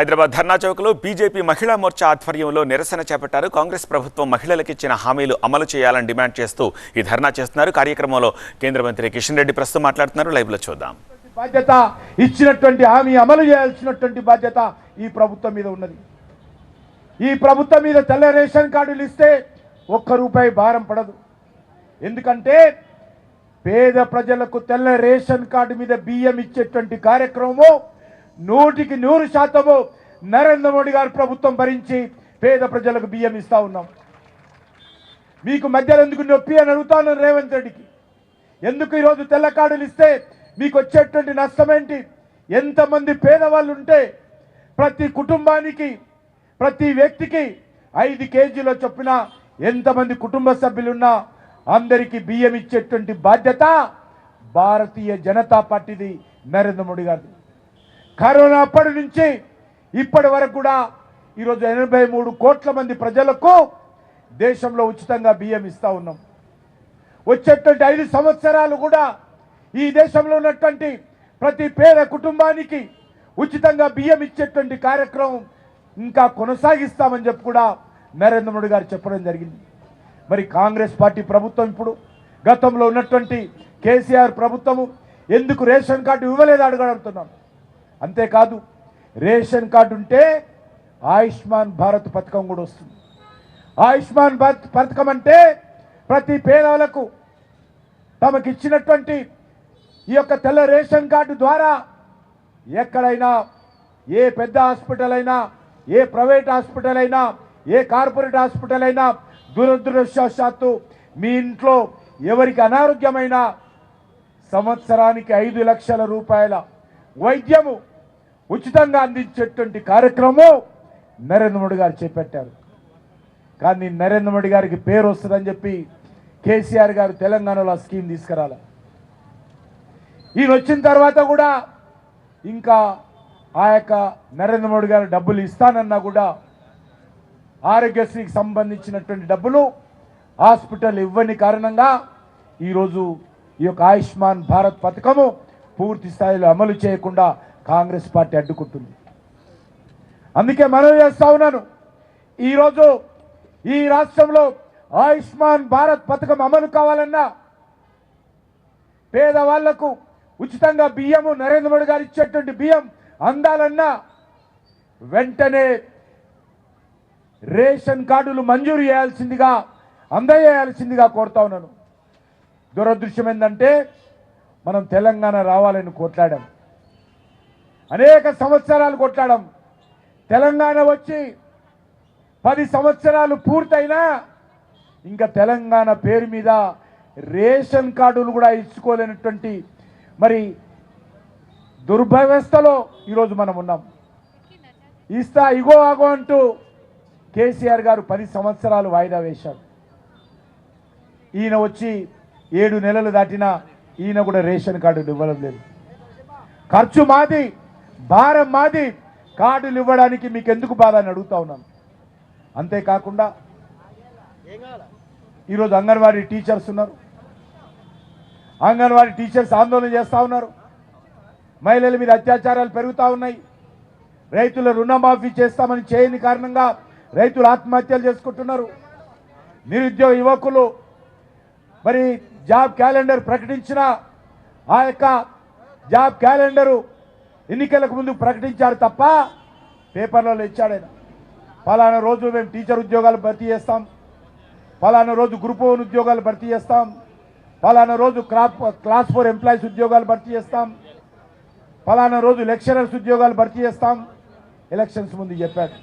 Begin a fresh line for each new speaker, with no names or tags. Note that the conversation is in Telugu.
హైదరాబాద్ ధర్నా చౌక్లో బీజేపీ మహిళా మోర్చా ఆధ్వర్యంలో నిరసన చేపట్టారు. కాంగ్రెస్ ప్రభుత్వం మహిళలకు ఇచ్చిన హామీలు అమలు చేయాలని డిమాండ్ చేస్తూ ఈ ధర్నా చేస్తున్నారు. కార్యక్రమంలో కేంద్ర మంత్రి కిషన్ రెడ్డి ప్రస్తుతం మాట్లాడుతున్నారు. లైవ్లో చూద్దాం.
బాధ్యత ఇచ్చినటువంటి హామీ అమలు చేయాల్సినటువంటి బాధ్యత ఈ ప్రభుత్వం మీద ఉన్నది. ఈ ప్రభుత్వం మీద తెల్ల రేషన్ కార్డులు ఇస్తే ఒక్క రూపాయి భారం పడదు. ఎందుకంటే పేద ప్రజలకు తెల్ల రేషన్ కార్డు మీద బియ్యం ఇచ్చేటువంటి కార్యక్రమము నూటికి నూరు శాతము నరేంద్ర మోడీ గారు ప్రభుత్వం భరించి పేద ప్రజలకు బియ్యం ఇస్తా ఉన్నాం. మీకు మధ్యలో ఎందుకు నొప్పి అని అడుగుతాను రేవంత్ రెడ్డికి. ఎందుకు ఈరోజు తెల్ల కార్డులు ఇస్తే మీకు వచ్చేటువంటి నష్టం ఏంటి ఎంతమంది పేదవాళ్ళు ఉంటే ప్రతి కుటుంబానికి ప్రతి వ్యక్తికి ఐదు కేజీల చొప్పున ఎంతమంది కుటుంబ సభ్యులున్నా అందరికీ బియ్యం ఇచ్చేటువంటి బాధ్యత భారతీయ జనతా పార్టీది నరేంద్ర మోడీ గారిది. కరోనా అప్పటి నుంచి ఇప్పటి వరకు కూడా ఈరోజు ఎనభై మూడు కోట్ల మంది ప్రజలకు దేశంలో ఉచితంగా బియ్యం ఇస్తా ఉన్నాం. వచ్చేటువంటి ఐదు సంవత్సరాలు కూడా ఈ దేశంలో ఉన్నటువంటి ప్రతి పేద కుటుంబానికి ఉచితంగా బియ్యం ఇచ్చేటువంటి కార్యక్రమం ఇంకా కొనసాగిస్తామని చెప్పి కూడా నరేంద్ర మోడీ గారు చెప్పడం జరిగింది. మరి కాంగ్రెస్ పార్టీ ప్రభుత్వం ఇప్పుడు గతంలో ఉన్నటువంటి కేసీఆర్ ప్రభుత్వము ఎందుకు రేషన్ కార్డు ఇవ్వలేదు అడగడుగుతున్నాం అంతేకాదు రేషన్ కార్డు ఉంటే ఆయుష్మాన్ భారత్ పథకం కూడా వస్తుంది. ఆయుష్మాన్ భారత్ పథకం అంటే ప్రతి పేదలకు తమకు ఇచ్చినటువంటి ఈ యొక్క తెల్ల రేషన్ కార్డు ద్వారా ఎక్కడైనా ఏ పెద్ద హాస్పిటల్ అయినా ఏ ప్రైవేట్ హాస్పిటల్ అయినా ఏ కార్పొరేట్ హాస్పిటల్ అయినా దురదృష్టవశాత్తు మీ ఇంట్లో ఎవరికి అనారోగ్యమైన సంవత్సరానికి ఐదు లక్షల రూపాయల వైద్యము ఉచితంగా అందించేటువంటి కార్యక్రమం నరేంద్ర మోడీ గారు చేపట్టారు. కానీ నరేంద్ర మోడీ గారికి పేరు వస్తుందని చెప్పి కేసీఆర్ గారు తెలంగాణలో ఆ స్కీమ్ తీసుకురాల. ఈయన వచ్చిన తర్వాత కూడా ఇంకా ఆ యొక్క నరేంద్ర మోడీ గారు డబ్బులు ఇస్తానన్నా కూడా ఆరోగ్యశ్రీకి సంబంధించినటువంటి డబ్బులు హాస్పిటల్ ఇవ్వని కారణంగా ఈరోజు ఈ యొక్క ఆయుష్మాన్ భారత్ పథకము పూర్తి స్థాయిలో అమలు చేయకుండా కాంగ్రెస్ పార్టీ అడ్డుకుంటుంది. అందుకే మనవి చేస్తా ఉన్నాను. ఈరోజు ఈ రాష్ట్రంలో ఆయుష్మాన్ భారత్ పథకం అమలు కావాలన్నా పేదవాళ్ళకు ఉచితంగా బియ్యము నరేంద్ర మోడీ గారు ఇచ్చేటువంటి బియ్యం అందాలన్నా వెంటనే రేషన్ కార్డులు మంజూరు చేయాల్సిందిగా అందజేయాల్సిందిగా కోరుతా ఉన్నాను. దురదృశ్యం ఏంటంటే మనం తెలంగాణ రావాలని కొట్లాడాం. అనేక సంవత్సరాలు కొట్లాడాం. తెలంగాణ వచ్చి పది సంవత్సరాలు పూర్తయినా ఇంకా తెలంగాణ పేరు మీద రేషన్ కార్డులు కూడా ఇచ్చుకోలేనటువంటి మరి దుర్భవ్యవస్థలో ఈరోజు మనం ఉన్నాం. ఇస్తా ఇగో ఆగో అంటూ కేసీఆర్ గారు పది సంవత్సరాలు వాయిదా వేశారు. ఈయన వచ్చి ఏడు నెలలు దాటినా ఈయన కూడా రేషన్ కార్డులు ఇవ్వడం లేదు. ఖర్చు మాది భారం మాది కార్డులు ఇవ్వడానికి మీకు ఎందుకు బాధ అని అడుగుతా ఉన్నాను. అంతేకాకుండా ఈరోజు అంగన్వాడీ టీచర్స్ ఉన్నారు. అంగన్వాడీ టీచర్స్ ఆందోళన చేస్తూ ఉన్నారు. మహిళల మీద అత్యాచారాలు పెరుగుతూ ఉన్నాయి. రైతుల రుణమాఫీ చేస్తామని చేయని కారణంగా రైతులు ఆత్మహత్యలు చేసుకుంటున్నారు. నిరుద్యోగ యువకులు మరి జాబ్ క్యాలెండర్ ప్రకటించిన ఆ యొక్క జాబ్ క్యాలెండరు ఎన్నికలకు ముందు ప్రకటించారు తప్ప పేపర్లలో ఇచ్చాడు ఆయన ఫలానా రోజు మేము టీచర్ ఉద్యోగాలు భర్తీ చేస్తాం. ఫలానా రోజు గ్రూప్ వన్ ఉద్యోగాలు భర్తీ చేస్తాం. ఫలానా రోజు క్రాప్ క్లాస్ ఫోర్ ఎంప్లాయీస్ ఉద్యోగాలు భర్తీ చేస్తాం. ఫలానా రోజు లెక్చరర్స్ ఉద్యోగాలు భర్తీ చేస్తాం. ఎలక్షన్స్ ముందు చెప్పాడు.